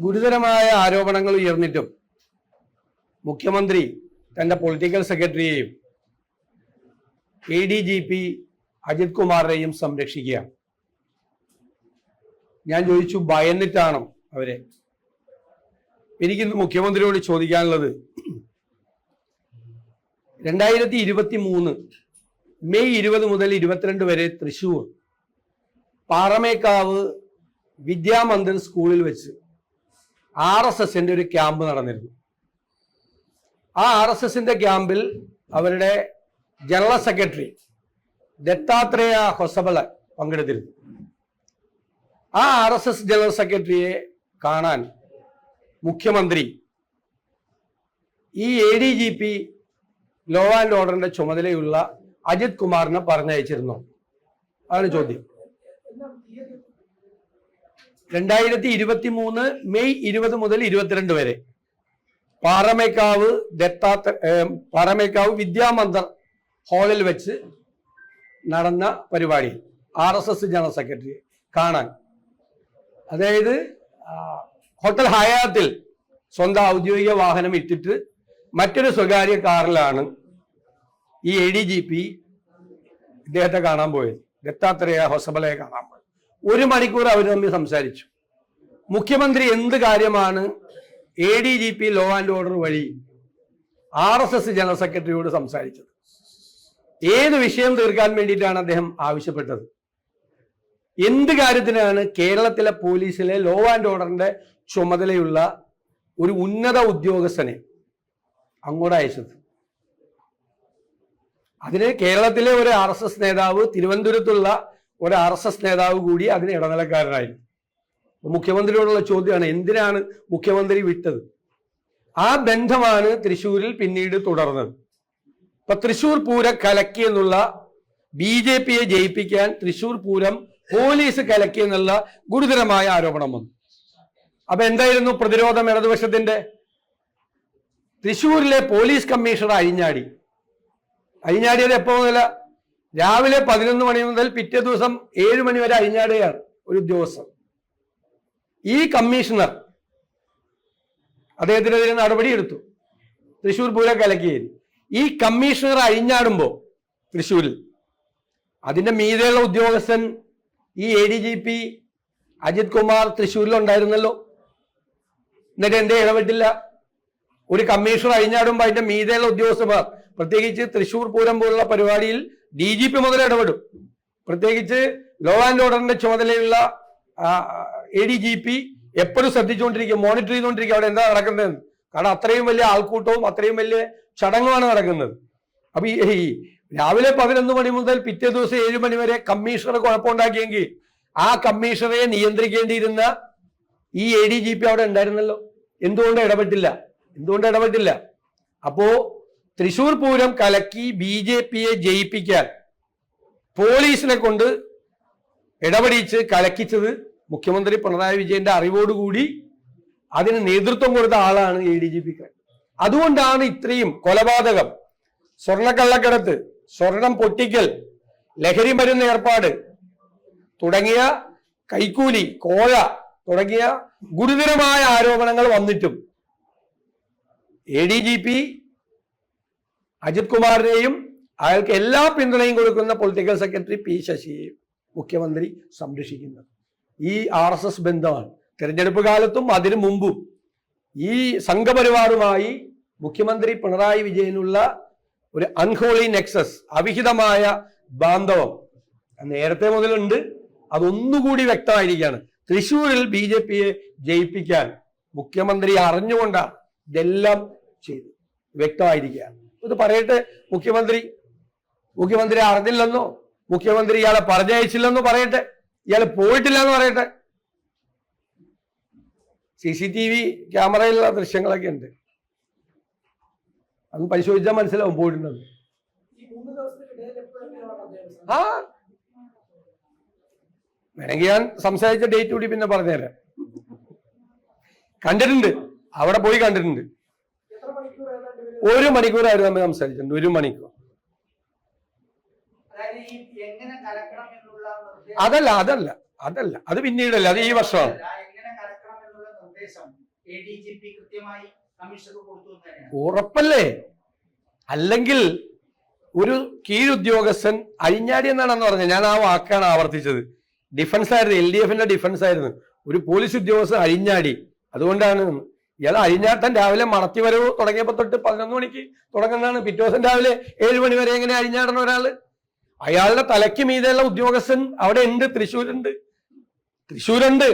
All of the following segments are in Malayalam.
ഗുരുതരമായ ആരോപണങ്ങൾ ഉയർന്നിട്ടും മുഖ്യമന്ത്രി തന്റെ political സെക്രട്ടറിയെയും A D G P Ajith കുമാറിനെയും സംരക്ഷിക്കുക ഞാൻ ചോദിച്ചു ഭയന്നിട്ടാണോ അവരെ? എനിക്കിന്ന് മുഖ്യമന്ത്രിയോട് ചോദിക്കാനുള്ളത് രണ്ടായിരത്തി ഇരുപത്തി മൂന്ന് മെയ് ഇരുപത് മുതൽ ഇരുപത്തിരണ്ട് വരെ തൃശൂർ പാറമേക്കാവ് വിദ്യാമന്ദിർ സ്കൂളിൽ വെച്ച് ആർ എസ് എസിന്റെ ഒരു ക്യാമ്പ് നടന്നിരുന്നു. ആ ആർ എസ് എസിന്റെ ക്യാമ്പിൽ അവരുടെ ജനറൽ സെക്രട്ടറി ദത്താത്രേയ ഹൊസബള പങ്കെടുത്തിരുന്നു. ആ ആർ എസ് എസ് ജനറൽ സെക്രട്ടറിയെ കാണാൻ മുഖ്യമന്ത്രി ഈ A D G P law and ഓർഡറിന്റെ ചുമതലയുള്ള അജിത് കുമാറിനെ പറഞ്ഞയച്ചിരുന്നു. അതാണ് ചോദ്യം. രണ്ടായിരത്തി ഇരുപത്തി മൂന്ന് മെയ് ഇരുപത് മുതൽ ഇരുപത്തിരണ്ട് വരെ. പാറമേക്കാവ് ദത്താത്ര ഏം, പാറമേക്കാവ് വിദ്യാമന്ദർ ഹാളിൽ വെച്ച് നടന്ന പരിപാടി. R S S general secretary കാണാൻ. അതായത് ഹോട്ടൽ ഹയാത്തിൽ സ്വന്തം ഔദ്യോഗിക വാഹനം ഇട്ടിട്ട് മറ്റൊരു സ്വകാര്യ കാറിലാണ് ഈ എ ഡി ജി പി ഇദ്ദേഹത്തെ കാണാൻ പോയത്. ദത്താത്രേയ ഹൊസബലയെ കാണാൻ പോയത്. ഒരു മണിക്കൂർ അവർ തമ്മിൽ സംസാരിച്ചു. മുഖ്യമന്ത്രി എന്ത് കാര്യമാണ് A D G P law and order വഴി ആർ എസ് എസ് ജനറൽ സെക്രട്ടറിയോട് സംസാരിച്ചത്? ഏത് വിഷയം തീർക്കാൻ വേണ്ടിയിട്ടാണ് അദ്ദേഹം ആവശ്യപ്പെട്ടത്? എന്ത് കാര്യത്തിനാണ് കേരളത്തിലെ പോലീസിലെ ലോ ആൻഡ് ഓർഡറിന്റെ ചുമതലയുള്ള ഒരു ഉന്നത ഉദ്യോഗസ്ഥനെ അങ്ങോട്ട് അയച്ചത്? അതിന് കേരളത്തിലെ ഒരു ആർ എസ് എസ് നേതാവ് തിരുവനന്തപുരത്തുള്ള ഒരു ആർ എസ് എസ് നേതാവ് കൂടി അതിന് ഇടനിലക്കാരനായിരുന്നു മുഖ്യമന്ത്രിയോടുള്ള ചോദ്യമാണ് എന്തിനാണ് മുഖ്യമന്ത്രി വിട്ടത്? ആ ബന്ധമാണ് തൃശ്ശൂരിൽ പിന്നീട് തുടർന്നത്. ഇപ്പൊ തൃശ്ശൂർ പൂരം കലക്കി എന്നുള്ള ബി ജെ പിയെ ജയിപ്പിക്കാൻ തൃശ്ശൂർ പൂരം പോലീസ് കലക്കി എന്നുള്ള ഗുരുതരമായ ആരോപണം വന്നു. അപ്പൊ എന്തായിരുന്നു പ്രതിരോധം ഇടതുപക്ഷത്തിന്റെ? തൃശ്ശൂരിലെ പോലീസ് കമ്മീഷണർ അഴിഞ്ഞാടി. അഴിഞ്ഞാടിയത് എപ്പോ മുതല? രാവിലെ പതിനൊന്ന് മണി മുതൽ പിറ്റേ ദിവസം ഏഴ് മണി വരെ അഴിഞ്ഞാടുകയാണ് ഒരു ഉദ്യോഗസ്ഥൻ. ഈ കമ്മീഷണർ അദ്ദേഹത്തിനെതിരെ നടപടിയെടുത്തു. തൃശൂർ പൂരം കലക്കിയിൽ ഈ കമ്മീഷണർ അഴിഞ്ഞാടുമ്പോൾ തൃശ്ശൂരിൽ അതിന്റെ മീതെയുള്ള ഉദ്യോഗസ്ഥൻ ഈ A D G P Ajith Kumar തൃശ്ശൂരിൽ ഉണ്ടായിരുന്നല്ലോ എന്നിട്ട് എന്തേ ഇടപെട്ടില്ല? ഒരു കമ്മീഷണർ അഴിഞ്ഞാടുമ്പോൾ അതിന്റെ മീതെയുള്ള ഉദ്യോഗസ്ഥന്മാർ പ്രത്യേകിച്ച് തൃശ്ശൂർ പൂരം പോലുള്ള പരിപാടിയിൽ ഡി ജി പി മുതൽ ഇടപെടും. പ്രത്യേകിച്ച് ലോ ആൻഡ് ഓർഡറിന്റെ ചുമതലയുള്ള എ ഡി ജി പി എപ്പോഴും ശ്രദ്ധിച്ചുകൊണ്ടിരിക്കും മോണിറ്റർ ചെയ്തുകൊണ്ടിരിക്കും അവിടെ എന്താ നടക്കുന്നതെന്ന്. കാരണം അത്രയും വലിയ ആൾക്കൂട്ടവും അത്രയും വലിയ ചടങ്ങുമാണ് നടക്കുന്നത്. അപ്പൊ ഈ രാവിലെ പതിനൊന്ന് മണി മുതൽ പിറ്റേ ദിവസം ഏഴ് മണി വരെ കമ്മീഷണർ കുഴപ്പമുണ്ടാക്കിയെങ്കിൽ ആ കമ്മീഷണറെ നിയന്ത്രിക്കേണ്ടിയിരുന്ന ഈ എ ഡി ജി പി അവിടെ ഉണ്ടായിരുന്നല്ലോ. എന്തുകൊണ്ട് ഇടപെട്ടില്ല? എന്തുകൊണ്ട് ഇടപെട്ടില്ല? അപ്പോ തൃശൂർ പൂരം കലക്കി ബി ജെ പിയെ ജയിപ്പിക്കാൻ പോലീസിനെ കൊണ്ട് ഇടപെടിച്ച് കലക്കിച്ചത് മുഖ്യമന്ത്രി പിണറായി വിജയന്റെ അറിവോടുകൂടി അതിന് നേതൃത്വം കൊടുത്ത ആളാണ് എ ഡി ജി പിക്ക് അതുകൊണ്ടാണ് ഇത്രയും കൊലപാതകം. സ്വർണക്കള്ളക്കടത്ത് സ്വർണം പൊട്ടിക്കൽ ലഹരി മരുന്ന് ഏർപ്പാട് തുടങ്ങിയ കൈക്കൂലി കോഴ തുടങ്ങിയ ഗുരുതരമായ ആരോപണങ്ങൾ വന്നിട്ടും A D G P Ajith കുമാറിനെയും അയാൾക്ക് എല്ലാ പിന്തുണയും കൊടുക്കുന്ന പൊളിറ്റിക്കൽ സെക്രട്ടറി പി ശശിയെയും മുഖ്യമന്ത്രി സംരക്ഷിക്കുന്നത്. ഈ ആർ എസ് എസ് ബന്ധമാണ്. തെരഞ്ഞെടുപ്പ് കാലത്തും അതിനു മുമ്പും ഈ സംഘപരിവാറുമായി മുഖ്യമന്ത്രി പിണറായി വിജയനുള്ള ഒരു അൺഹോളി നെക്സസ് അവിഹിതമായ ബാന്ധവം നേരത്തെ മുതലുണ്ട്. അതൊന്നുകൂടി വ്യക്തമായിരിക്കുകയാണ്. തൃശൂരിൽ ബി ജെ പിയെ ജയിപ്പിക്കാൻ മുഖ്യമന്ത്രി അറിഞ്ഞുകൊണ്ടാണ് ഇതെല്ലാം ചെയ്തു വ്യക്തമായിരിക്കുകയാണ്. ഇത് പറയട്ടെ മുഖ്യമന്ത്രി മുഖ്യമന്ത്രി അറിഞ്ഞില്ലെന്നോ മുഖ്യമന്ത്രി ഇയാളെ പറഞ്ഞയച്ചില്ലെന്നോ പറയട്ടെ ഇയാൾ പോയിട്ടില്ല എന്ന് പറയട്ടെ. സി സി ടി വി ക്യാമറയിലുള്ള ദൃശ്യങ്ങളൊക്കെ ഉണ്ട്. അത് പരിശോധിച്ചാൽ മനസ്സിലാവും പോയിട്ടുണ്ടെന്ന് ആ. വേണമെങ്കിൽ ഞാൻ സംസാരിച്ച ഡേറ്റ് കൂടി പിന്നെ പറഞ്ഞുതരാം. കണ്ടിട്ടുണ്ട്. അവിടെ പോയി കണ്ടിട്ടുണ്ട് എത്ര മണിക്കൂർ ഏതാണ്ട് ഇവർ ഒരു മണിക്കൂറായിരുന്നു നമ്മൾ സംസാരിച്ചിട്ടുണ്ട്. ഒരു മണിക്കൂർ. അതല്ല അതല്ല അതല്ല. അത് പിന്നീടല്ല അത് ഈ വർഷമാണ്. ഉറപ്പല്ലേ? അല്ലെങ്കിൽ ഒരു കീഴുദ്യോഗസ്ഥൻ അഴിഞ്ഞാടി എന്നാണെന്ന് പറഞ്ഞത്. ഞാൻ ആ വാക്കാണ് ആവർത്തിച്ചത്. ഡിഫൻസ് ആയിരുന്നു എൽ ഡി എഫിന്റെ ഡിഫൻസ് ആയിരുന്നു. ഒരു പോലീസ് ഉദ്യോഗസ്ഥൻ അഴിഞ്ഞാടി അതുകൊണ്ടാണ് ഇയാൾ അഴിഞ്ഞാട്ടം രാവിലെ മണത്തി വരവ് തുടങ്ങിയപ്പോ തൊട്ട് പതിനൊന്ന് മണിക്ക് തുടങ്ങുന്നതാണ്. പിറ്റേ ദിവസം രാവിലെ ഏഴ് മണി വരെ എങ്ങനെ അഴിഞ്ഞാടണ ഒരാൾ. അയാളുടെ തലയ്ക്ക് മീതെയുള്ള ഉദ്യോഗസ്ഥൻ അവിടെ ഉണ്ട് തൃശ്ശൂരുണ്ട്. തൃശ്ശൂരുണ്ട്.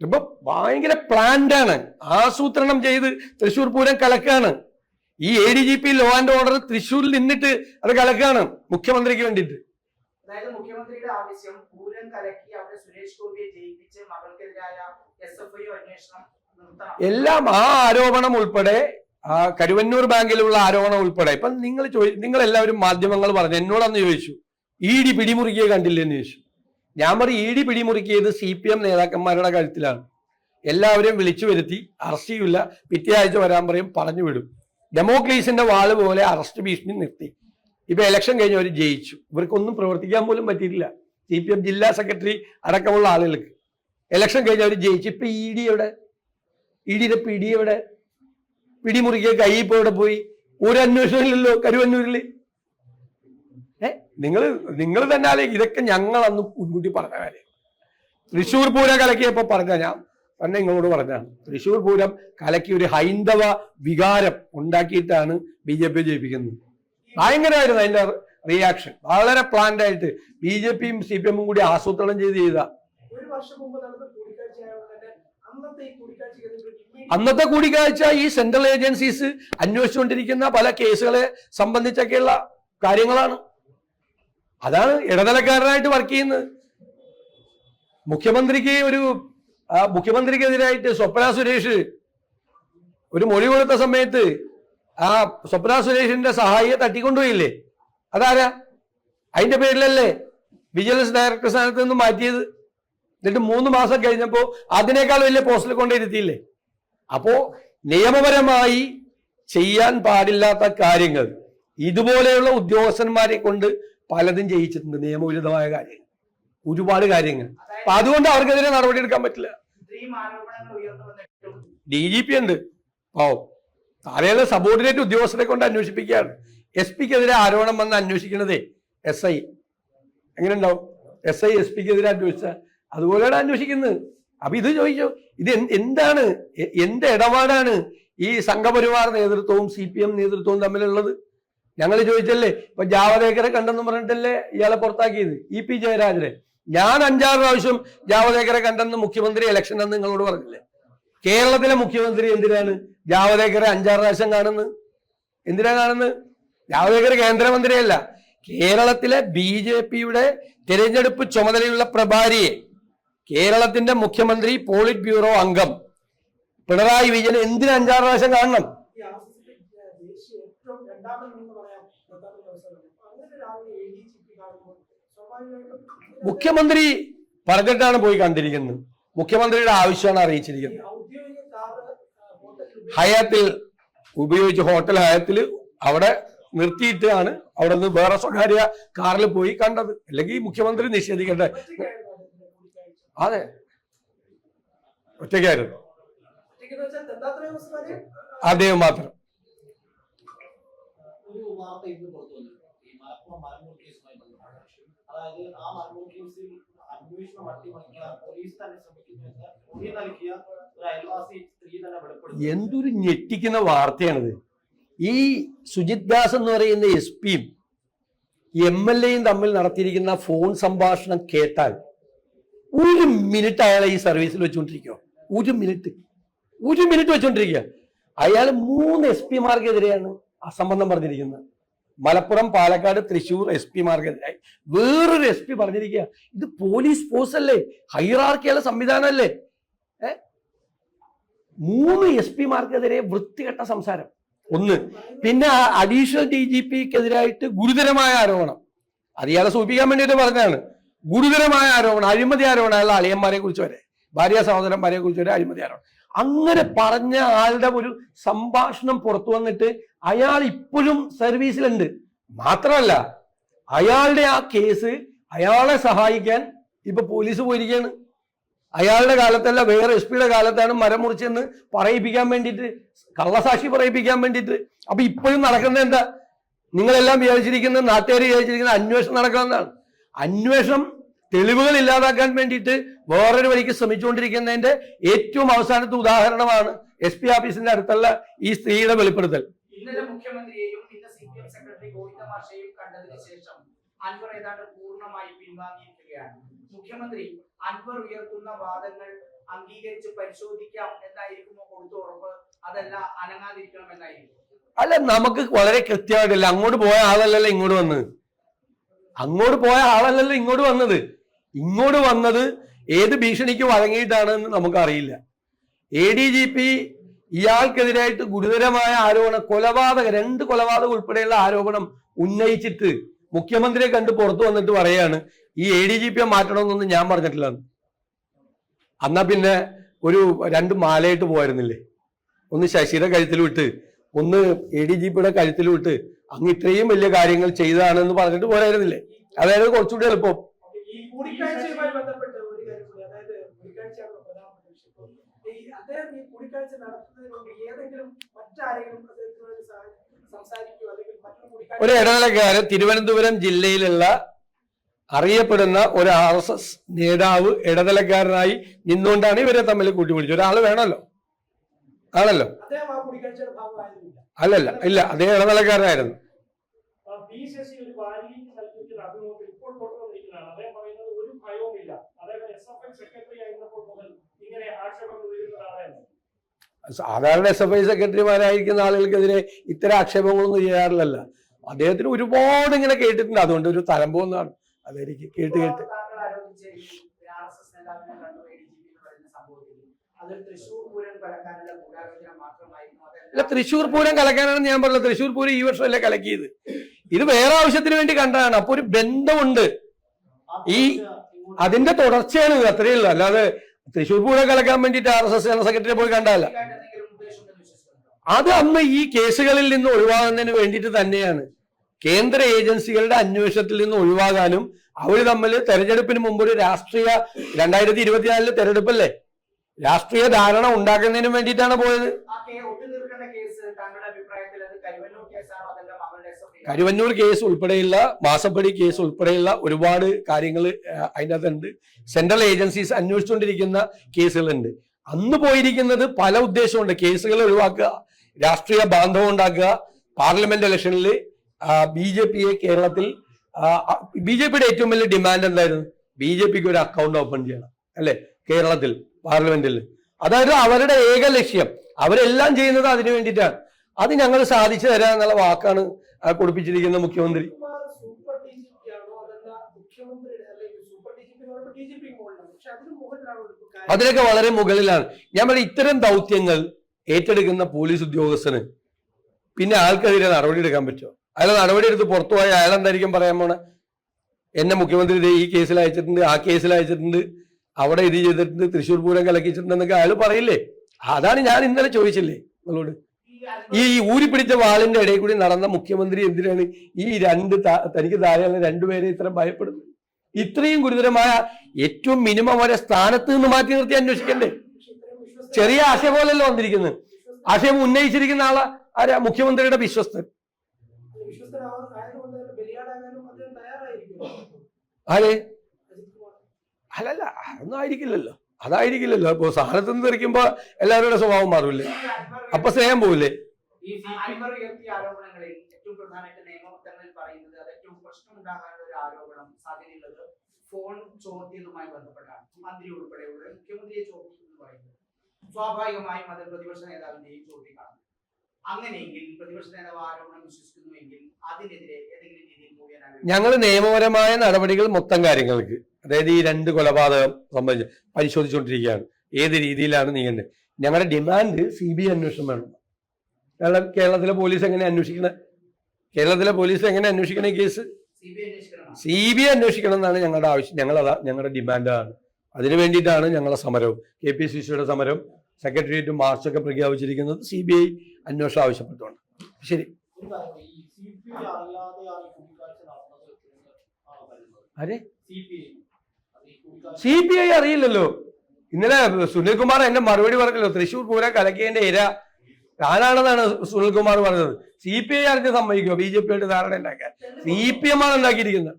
ഇപ്പൊ ഭയങ്കര പ്ലാന്റ് ആണ്. ആസൂത്രണം ചെയ്ത് തൃശ്ശൂർ പൂരം കലക്കാണ്. ഈ A D G P law and order തൃശ്ശൂരിൽ നിന്നിട്ട് അത് കലക്കാണ് മുഖ്യമന്ത്രിക്ക് വേണ്ടിയിട്ട്. അതായത് മുഖ്യമന്ത്രിയുടെ ആവശ്യം പൂരം കലക്കി അവിടെ സുരേഷ് ഗോപിയെ ജയിപ്പിച്ച് മകൾക്കെതിരായ എസ് എഫ് ഐ അന്വേഷണം എല്ലാം ആ ആരോപണം ഉൾപ്പെടെ ആ കരുവന്നൂർ ബാങ്കിലുള്ള ആരോപണം ഉൾപ്പെടെ. ഇപ്പൊ നിങ്ങൾ ചോദി നിങ്ങൾ എല്ലാവരും മാധ്യമങ്ങൾ പറഞ്ഞു എന്നോടന്ന് ചോദിച്ചു ഇ ഡി പിടിമുറുക്കിയെ കണ്ടില്ലെന്ന് ചോദിച്ചു. ഞാൻ പറയും ഇ ഡി പിടിമുറുക്കിയത് സി പി എം നേതാക്കന്മാരുടെ കഴുത്തിലാണ്. എല്ലാവരെയും വിളിച്ചു വരുത്തി അറസ്റ്റ് ചെയ്യില്ല പിറ്റേ ആഴ്ച വരാൻ പറയും പറഞ്ഞു വിടും. ഡെമോക്രീസിന്റെ വാൾ പോലെ അറസ്റ്റ് ഭീഷണി നിർത്തി. ഇപ്പൊ ഇലക്ഷൻ കഴിഞ്ഞ് അവർ ജയിച്ചു. ഇവർക്കൊന്നും പ്രവർത്തിക്കാൻ പോലും പറ്റിയിട്ടില്ല. സി പി എം ജില്ലാ സെക്രട്ടറി അടക്കമുള്ള ആളുകൾക്ക്. ഇലക്ഷൻ കഴിഞ്ഞ് അവർ ജയിച്ചു ഇപ്പൊ ഇ ഡി എവിടെ ഇ ഡിയുടെ പിടി എവിടെ? പിടിമുറിക്കുക കൈ ഇപ്പോൾ എവിടെ പോയി? ഒരു അന്വേഷണമില്ലല്ലോ കരുവന്നൂരിൽ ഏ? നിങ്ങൾ നിങ്ങൾ തന്നെ ആലോചിക്കും. ഇതൊക്കെ ഞങ്ങൾ അന്ന് മുൻകൂട്ടി പറഞ്ഞ കാര്യം. തൃശ്ശൂർ പൂരം കലക്കിയപ്പോ പറഞ്ഞ ഞാൻ. തന്നെ നിങ്ങളോട് പറഞ്ഞാണ് തൃശ്ശൂർ പൂരം കലക്കി ഒരു ഹൈന്ദവ വികാരം ഉണ്ടാക്കിയിട്ടാണ് ബി ജെ പി ജയിപ്പിക്കുന്നത്. ഭയങ്കരമായിരുന്നു അതിന്റെ റിയാക്ഷൻ വളരെ പ്ലാൻഡ് ആയിട്ട് ബി ജെ പിയും സി പി എമ്മും കൂടി ആസൂത്രണം ചെയ്ത് ചെയ്ത ഒരു വർഷം മുമ്പ് നടന്ന കൂടിക്കാഴ്ച ആയതുകൊണ്ട് തന്നെ അന്നത്തെ കൂടിക്കാഴ്ച ഈ സെൻട്രൽ ഏജൻസീസ് അന്വേഷിച്ചുകൊണ്ടിരിക്കുന്ന പല കേസുകളെ സംബന്ധിച്ചൊക്കെയുള്ള കാര്യങ്ങളാണ്. അതാണ് ഇടനിലക്കാരനായിട്ട് വർക്ക് ചെയ്യുന്നത്. മുഖ്യമന്ത്രിക്ക് ഒരു മുഖ്യമന്ത്രിക്കെതിരായിട്ട് സ്വപ്ന സുരേഷ് ഒരു മൊഴി കൊടുത്ത സമയത്ത് ആ സ്വപ്ന സുരേഷിന്റെ സഹായിയെ തട്ടിക്കൊണ്ടുപോയില്ലേ? അതാരാ? അതിന്റെ പേരിലല്ലേ വിജിലൻസ് ഡയറക്ടർ സ്ഥാനത്ത് നിന്ന് മാറ്റിയത്? എന്നിട്ട് മൂന്ന് മാസം കഴിഞ്ഞപ്പോൾ അതിനേക്കാൾ വലിയ പോസ്റ്റിൽ കൊണ്ടിരുത്തിയില്ലേ അപ്പോ നിയമപരമായി ചെയ്യാൻ പാടില്ലാത്ത കാര്യങ്ങൾ ഇതുപോലെയുള്ള ഉദ്യോഗസ്ഥന്മാരെ കൊണ്ട് പലതും ചെയ്യിച്ചിട്ടുണ്ട് നിയമവിരുദ്ധമായ കാര്യങ്ങൾ ഒരുപാട് കാര്യങ്ങൾ. അപ്പൊ അതുകൊണ്ട് അവർക്കെതിരെ നടപടി എടുക്കാൻ പറ്റില്ല. ഡി ജി പി ഉണ്ട്. പാവം താഴെയുള്ള സബോർഡിനേറ്റ് ഉദ്യോഗസ്ഥരെ കൊണ്ട് അന്വേഷിപ്പിക്കുകയാണ്. എസ് പിക്കെതിരെ ആരോപണം വന്ന് അന്വേഷിക്കണതേ എസ് ഐ എങ്ങനെ ഉണ്ടാവും എസ് ഐ എസ് പിക്കെതിരെ അന്വേഷിച്ച അതുപോലെയാണ് അന്വേഷിക്കുന്നത്. അപ്പൊ ഇത് ചോദിച്ചു ഇത് എന്താണ് എന്റെ ഇടപാടാണ് ഈ സംഘപരിവാർ നേതൃത്വവും സി പി എം നേതൃത്വവും തമ്മിലുള്ളത്? ഞങ്ങൾ ചോദിച്ചല്ലേ ഇപ്പൊ ജാവദേക്കറെ കണ്ടെന്ന് പറഞ്ഞിട്ടല്ലേ ഇയാളെ പുറത്താക്കിയത്? ഇ പി ജയരാജനെ. ഞാൻ അഞ്ചാറ് പ്രാവശ്യം ജാവദേക്കറെ കണ്ടെന്ന് മുഖ്യമന്ത്രി ഇലക്ഷൻ എന്ന് നിങ്ങളോട് പറഞ്ഞില്ലേ? കേരളത്തിലെ മുഖ്യമന്ത്രി എന്തിനാണ് ജാവദേക്കറെ അഞ്ചാറ് പ്രാവശ്യം കാണുന്നത്? എന്തിനാ കാണുന്നത്? ജാവദേക്കർ കേന്ദ്രമന്ത്രിയല്ല. കേരളത്തിലെ ബി ജെ പിയുടെ തിരഞ്ഞെടുപ്പ് ചുമതലയുള്ള പ്രഭാരിയെ കേരളത്തിന്റെ മുഖ്യമന്ത്രി പോളിറ്റ് ബ്യൂറോ അംഗം. പിണറായി വിജയൻ എന്തിനു അഞ്ചാറ് പ്രാവശ്യം കാണണം? മുഖ്യമന്ത്രി പറഞ്ഞിട്ടാണ് പോയി കണ്ടിരിക്കുന്നത്. മുഖ്യമന്ത്രിയുടെ ആവശ്യമാണ് അറിയിച്ചിരിക്കുന്നത്. ഹയാത്തിൽ ഉപയോഗിച്ച ഹോട്ടൽ ഹയാത്തിൽ അവിടെ നിർത്തിയിട്ടാണ് അവിടെ നിന്ന് വേറെ സ്വകാര്യ കാറിൽ പോയി കണ്ടത്. അല്ലെങ്കിൽ മുഖ്യമന്ത്രി നിഷേധിക്കട്ടെ. അതെ. ഒറ്റയ്ക്കായിരുന്നു. അദ്ദേഹം മാത്രം. അതായത് ആ മലമ്പൂർ കേസിൽ അന്വേഷണം അട്ടിമറിക്കാൻ പോലീസ് തന്നെ ശ്രമിക്കുന്നു എന്ന് മൊഴി നൽകിയ ഒരു അയൽവാസി സ്ത്രീ തന്നെ വെളിപ്പെടുത്തി എന്തൊരു ഞെട്ടിക്കുന്ന വാർത്തയാണിത്. ഈ സുജിത് ദാസ് എന്ന് പറയുന്ന എസ് പിയും എം എൽ എയും തമ്മിൽ നടത്തിയിരിക്കുന്ന ഫോൺ സംഭാഷണം കേട്ടാൽ ഒരു മിനിറ്റ് അയാളെ ഈ സർവീസിൽ വെച്ചുകൊണ്ടിരിക്കുക ഒരു മിനിറ്റ്. ഒരു മിനിറ്റ് വെച്ചുകൊണ്ടിരിക്കുക അയാൾ മൂന്ന് എസ് പിമാർക്കെതിരെയാണ് അസംബന്ധം പറഞ്ഞിരിക്കുന്നത്. മലപ്പുറം പാലക്കാട് തൃശൂർ എസ് പിമാർക്കെതിരായി. വേറൊരു എസ് പി പറഞ്ഞിരിക്കുക ഇത് പോലീസ് ഫോഴ്സ് അല്ലേ ഹൈറാർക്കിയുള്ള സംവിധാനമല്ലേ മൂന്ന് എസ് പിമാർക്കെതിരെ വൃത്തികെട്ട സംസാരം. ഒന്ന് പിന്നെ അഡീഷണൽ ഡി ജി പിക്കെതിരായിട്ട് ഗുരുതരമായ ആരോപണം. അത് ഇയാളെ സൂചിപ്പിക്കാൻ വേണ്ടിയിട്ട് പറഞ്ഞതാണ്. ഗുരുതരമായ ആരോപണം അഴിമതി ആരോപണം അയാളുടെ അളിയന്മാരെ കുറിച്ച് വരെ. ഭാര്യ സഹോദരന്മാരെ കുറിച്ച് വരെ അഴിമതി ആരോപണം. അങ്ങനെ പറഞ്ഞ ആളുടെ ഒരു സംഭാഷണം പുറത്തു വന്നിട്ട് അയാൾ ഇപ്പോഴും സർവീസിലുണ്ട്. മാത്രമല്ല അയാളുടെ ആ കേസ് അയാളെ സഹായിക്കാൻ ഇപ്പൊ പോലീസ് പോയിരിക്കുകയാണ്. അയാളുടെ കാലത്തല്ല വേറെ എസ് പിയുടെ കാലത്താണ് മരം മുറിച്ചെന്ന് പറയിപ്പിക്കാൻ വേണ്ടിയിട്ട് കള്ളസാക്ഷി പറയിപ്പിക്കാൻ വേണ്ടിയിട്ട്. അപ്പൊ ഇപ്പോഴും നടക്കുന്നത് എന്താ? നിങ്ങളെല്ലാം വിചാരിച്ചിരിക്കുന്നത് നാട്ടുകാർ വിചാരിച്ചിരിക്കുന്നത് അന്വേഷണം നടക്കണമെന്നാണ്. അന്വേഷണം തെളിവുകൾ ഇല്ലാതാക്കാൻ വേണ്ടിയിട്ട് വേറൊരു വഴിക്ക് ശ്രമിച്ചുകൊണ്ടിരിക്കുന്നതിന്റെ ഏറ്റവും അവസാനത്തെ ഉദാഹരണമാണ് എസ് പി ഓഫീസിന്റെ അടുത്തുള്ള ഈ സ്ത്രീയുടെ വെളിപ്പെടുത്തൽ. ഇന്നലെ മുഖ്യമന്ത്രിയെയും ഇന്ന് C P M secretary Govinda മാഷയെയും കണ്ടതിന് ശേഷം അൻവർ ഏതാണ്ട് പൂർണമായി പിൻവാങ്ങിയിരിക്കുകയാണ്. മുഖ്യമന്ത്രി അൻവർ ഉയർത്തുന്ന വാദങ്ങൾ അംഗീകരിച്ച് പരിശോധിക്കാം എന്നായിരിക്കുമോ കൊടുത്ത ഉറപ്പ്? അതല്ല അനങ്ങാതിരിക്കണം എന്നായിരിക്കും അല്ല നമുക്ക് വളരെ കൃത്യമായിട്ടില്ല അങ്ങോട്ട് പോയ ആളല്ലല്ലോ ഇങ്ങോട്ട് വന്നത്. അങ്ങോട്ട് പോയ ആളല്ലല്ലോ ഇങ്ങോട്ട് വന്നത്. ഇങ്ങോട്ട് വന്നത് ഏത് ഭീഷണിക്ക് വഴങ്ങിയിട്ടാണെന്ന് നമുക്കറിയില്ല. എ ഡി ജി പി ഇയാൾക്കെതിരായിട്ട് ഗുരുതരമായ ആരോപണം കൊലപാതക രണ്ട് കൊലപാതകം ഉൾപ്പെടെയുള്ള ആരോപണം ഉന്നയിച്ചിട്ട് മുഖ്യമന്ത്രിയെ കണ്ട് പുറത്തു വന്നിട്ട് പറയാണ് ഈ എ ഡി ജി പിയെ മാറ്റണമെന്നൊന്നും ഞാൻ പറഞ്ഞിട്ടില്ല. എന്നാ പിന്നെ ഒരു രണ്ട് മാലയിട്ട് പോയിരുന്നില്ലേ? ഒന്ന് ശശിയുടെ കഴുത്തിൽ വിട്ട് ഒന്ന് എ ഡി ജി പിയുടെ കഴുത്തിൽ വിട്ട് അങ്ങ് ഇത്രയും വലിയ കാര്യങ്ങൾ ചെയ്തതാണെന്ന് പറഞ്ഞിട്ട് പോരായിരുന്നില്ലേ? അതായത് കുറച്ചുകൂടി എളുപ്പം. കൂടിക്കാഴ്ചയുമായി ബന്ധപ്പെട്ട് ഒരു കാര്യം കൂടി അതായത് കൂടിക്കാഴ്ചയാണ് പ്രധാനപ്പെട്ട വിഷയം. ഈ അദ്ദേഹം ഈ കൂടിക്കാഴ്ച നടത്തുന്നതിന് മുമ്പ് ഏതെങ്കിലും മറ്റാരെങ്കിലും അദ്ദേഹത്തിനോട് സംസാരിക്കുക സംസാരിക്കുകയോ അല്ലെങ്കിൽ മറ്റൊരു കൂടിക്കാഴ്ച ഒരു ഇടനിലക്കാരൻ തിരുവനന്തപുരം ജില്ലയിലുള്ള അറിയപ്പെടുന്ന ഒരു ആർ എസ് എസ് നേതാവ് ഇടനിലക്കാരനായി നിന്നുകൊണ്ടാണ് ഇവരെ തമ്മിൽ കൂട്ടിപ്പിടിച്ചത് ഒരാൾ വേണമല്ലോ. ആണല്ലോ. അല്ലല്ല ഇല്ല അദ്ദേഹം ഇടനിലക്കാരനായിരുന്നു പി ശശി ഒരു വാരികയ്ക്ക് നൽകിയിരിക്കുന്ന അഭിമുഖത്തിൽ ഇപ്പോൾ പുറത്തുവന്നിരിക്കുന്നതാണ് അദ്ദേഹം പറയുന്നത് ഒരു ഭയവുമില്ല അദ്ദേഹം എസ് എഫ് ഐ സെക്രട്ടറി ആയിരുന്നപ്പോൾ മുതൽ ഇങ്ങനെ ആക്ഷേപങ്ങൾ ഉയരുന്നതാണ് എന്ന് സാധാരണ എസ് എഫ് ഐ സെക്രട്ടറിമാരായിരിക്കുന്ന ആളുകൾക്കെതിരെ ഇത്തരം ആക്ഷേപങ്ങളൊന്നും ചെയ്യാറില്ലല്ല. അദ്ദേഹത്തിന് ഒരുപാട് ഇങ്ങനെ കേട്ടിട്ടുണ്ട്. അതുകൊണ്ട് ഒരു തലമ്പോന്നാണ് അതെനിക്ക് കേട്ട് കേട്ട്. അല്ല തൃശ്ശൂർ പൂരം കലക്കാനാണ് ഞാൻ പറഞ്ഞത്. തൃശ്ശൂർ പൂരം ഈ വർഷമല്ലേ കലക്കിയത്. ഇത് വേറെ ആവശ്യത്തിന് വേണ്ടി കണ്ടതാണ്. അപ്പൊ ഒരു ബന്ധമുണ്ട്. ഈ അതിന്റെ തുടർച്ചയാണ് അത്രയുള്ളൂ അല്ലാതെ തൃശ്ശൂർ പൂരം കലക്കാൻ വേണ്ടിയിട്ട് ആർ എസ് എസ് ജനറൽ സെക്രട്ടറിയെ പോയി കണ്ടാല. അത് അന്ന് ഈ കേസുകളിൽ നിന്ന് ഒഴിവാകുന്നതിന് വേണ്ടിയിട്ട് തന്നെയാണ്. കേന്ദ്ര ഏജൻസികളുടെ അന്വേഷണത്തിൽ നിന്ന് ഒഴിവാകാനും അവർ തമ്മിൽ തെരഞ്ഞെടുപ്പിന് മുമ്പ് ഒരു രാഷ്ട്രീയ രണ്ടായിരത്തി ഇരുപത്തിനാലിലെ തെരഞ്ഞെടുപ്പല്ലേ? രാഷ്ട്രീയ ധാരണ ഉണ്ടാക്കുന്നതിന് വേണ്ടിയിട്ടാണ് പോയത്. കരുവന്നൂർ കേസ് ഉൾപ്പെടെയുള്ള മാസപ്പടി കേസ് ഉൾപ്പെടെയുള്ള ഒരുപാട് കാര്യങ്ങൾ അതിന്റെ അകത്തുണ്ട് സെൻട്രൽ ഏജൻസീസ് അന്വേഷിച്ചുകൊണ്ടിരിക്കുന്ന കേസുകളുണ്ട്. അന്ന് പോയിരിക്കുന്നത് പല ഉദ്ദേശമുണ്ട്. കേസുകൾ ഒഴിവാക്കുക രാഷ്ട്രീയ ബാന്ധവം ഉണ്ടാക്കുക പാർലമെന്റ് ഇലക്ഷനിൽ ബി ജെ പിയെ കേരളത്തിൽ ബി ജെ പിയുടെ ഏറ്റവും വലിയ ഡിമാൻഡ് എന്തായിരുന്നു? ബി ജെ പിക്ക് ഒരു അക്കൗണ്ട് ഓപ്പൺ ചെയ്യണം അല്ലെ? കേരളത്തിൽ. പാർലമെന്റിൽ. അതായത് അവരുടെ ഏക ലക്ഷ്യം. അവരെല്ലാം ചെയ്യുന്നത് അതിനു വേണ്ടിയിട്ടാണ്. അത് ഞങ്ങൾ സാധിച്ചു തരാം എന്നുള്ള വാക്കാണ് കൊടുപ്പിച്ചിരിക്കുന്ന മുഖ്യമന്ത്രി. അതിലൊക്കെ വളരെ മുകളിലാണ്. പറയും ഇത്തരം ദൗത്യങ്ങൾ ഏറ്റെടുക്കുന്ന പോലീസ് ഉദ്യോഗസ്ഥന് പിന്നെ ആൾക്കെതിരെ നടപടി എടുക്കാൻ പറ്റുമോ? അയാൾ നടപടി എടുത്ത് പുറത്തു പോയ അയാൾ എന്തായിരിക്കും പറയാൻ പോണേ? എന്നെ മുഖ്യമന്ത്രി ഈ കേസിൽ അയച്ചിട്ടുണ്ട് ആ കേസിൽ അയച്ചിട്ടുണ്ട്. അവിടെ ഇത് ചെയ്തിട്ടുണ്ട് തൃശ്ശൂർ പൂരം കലക്കിച്ചിട്ടുണ്ടെന്നൊക്കെ അയാൾ പറയില്ലേ? അതാണ് ഞാൻ ഇന്നലെ ചോദിച്ചില്ലേ നിങ്ങളോട്? ഈ ഊരി പിടിച്ച വാളിന്റെ ഇടയിൽ കൂടി നടന്ന മുഖ്യമന്ത്രി എന്തിനാണ് ഈ രണ്ട് തനിക്ക് താഴെയുള്ള രണ്ടുപേരെ ഇത്ര ഭയപ്പെടുന്നത്? ഇത്രയും ഗുരുതരമായ ഏറ്റവും മിനിമം വരെ സ്ഥാനത്ത് നിന്ന് മാറ്റി നിർത്തി അന്വേഷിക്കണ്ടേ? ചെറിയ ആശയ പോലല്ല വന്നിരിക്കുന്നത്. ആശയം ഉന്നയിച്ചിരിക്കുന്ന ആളെ ആരാ? മുഖ്യമന്ത്രിയുടെ വിശ്വസ്തൻ. ആരെ? അല്ലല്ല അതൊന്നും ആയിരിക്കില്ലല്ലോ അതായിരിക്കില്ലല്ലോ. ഇപ്പൊ സാധനത്തിൽ നിന്ന് തെറിക്കുമ്പോ എല്ലാവരുടെ സ്വഭാവം മാറില്ലേ? അപ്പൊ സ്നേഹം പോവില്ലേ? അൻവർ ഉയർത്തിയ ആരോപണങ്ങളിൽ ഏറ്റവും പ്രധാനമായിട്ട് പറയുന്നത് അത് ഏറ്റവും പ്രശ്നമുണ്ടാകാനുള്ള ഒരു ആരോപണം സാധ്യതയുള്ളത് ഫോൺ ചോർത്തിയതുമായി ബന്ധപ്പെട്ടാണ്. മന്ത്രി ഉൾപ്പെടെയുള്ള മുഖ്യമന്ത്രിയെ ചോർത്തി എന്ന് പറയുന്നത്. സ്വാഭാവികമായും അത് പ്രതിപക്ഷ നേതാവിന്റെയും ചോദ്യമാണ് അങ്ങനെയെങ്കിൽ പ്രതിപക്ഷ നേതാവ് ആരോപണം വിശ്വസിക്കുന്നുവെങ്കിൽ അതിനെതിരെ ഏതെങ്കിലും രീതിയിൽ ഞങ്ങൾ നിയമപരമായ നടപടികൾ മൊത്തം കാര്യങ്ങൾക്ക് അതായത് ഈ രണ്ട് കൊലപാതകം സംബന്ധിച്ച് പരിശോധിച്ചുകൊണ്ടിരിക്കുകയാണ്. ഏത് രീതിയിലാണ് നീങ്ങേണ്ടത്? ഞങ്ങളുടെ ഡിമാൻഡ് സി ബി ഐ അന്വേഷണം വേണം. കേരള കേരളത്തിലെ പോലീസ് എങ്ങനെ അന്വേഷിക്കണ? കേരളത്തിലെ പോലീസ് എങ്ങനെ അന്വേഷിക്കണ ഈ കേസ്? സി ബി ഐ അന്വേഷിക്കണം എന്നാണ് ഞങ്ങളുടെ ആവശ്യം. ഞങ്ങളതാ ഞങ്ങളുടെ ഡിമാൻഡാണ്. അതിനു വേണ്ടിയിട്ടാണ് ഞങ്ങളുടെ സമരവും. കെ പി സി സിയുടെ സമരം സെക്രട്ടേറിയറ്റ് മാർച്ചൊക്കെ പ്രഖ്യാപിച്ചിരിക്കുന്നത് സി ബി ഐ അന്വേഷണം ആവശ്യപ്പെട്ടുകൊണ്ട്. ശരി. അതെ ആരെ? സി പി ഐ അറിയില്ലല്ലോ. ഇന്നലെ സുനിൽകുമാർ എന്നെ മറുപടി പറഞ്ഞല്ലോ തൃശൂർ പൂരം കലക്കിയതിന്റെ ഇര. ഞാനാണെന്നാണ് സുനിൽകുമാർ പറഞ്ഞത്? സി പി ഐ അറിഞ്ഞ് സമ്മതിക്കുക ബി ജെ പി ആയിട്ട് ധാരണ ഉണ്ടാക്കാൻ. സി പി എം ആണ് ഉണ്ടാക്കിയിരിക്കുന്നത്.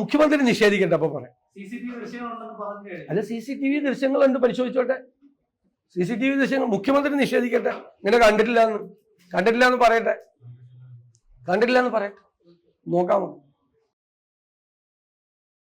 മുഖ്യമന്ത്രി നിഷേധിക്കട്ടെ അപ്പൊ പറയാം. അല്ല സി സി ടി വി ദൃശ്യങ്ങളുണ്ട് പരിശോധിച്ചോട്ടെ. സി സി ടി വി ദൃശ്യങ്ങൾ മുഖ്യമന്ത്രി നിഷേധിക്കട്ടെ. ഇങ്ങനെ കണ്ടിട്ടില്ല എന്ന് കണ്ടിട്ടില്ല എന്ന് പറയട്ടെ. കണ്ടിട്ടില്ല എന്ന് പറയട്ടെ. നോക്കാമോ?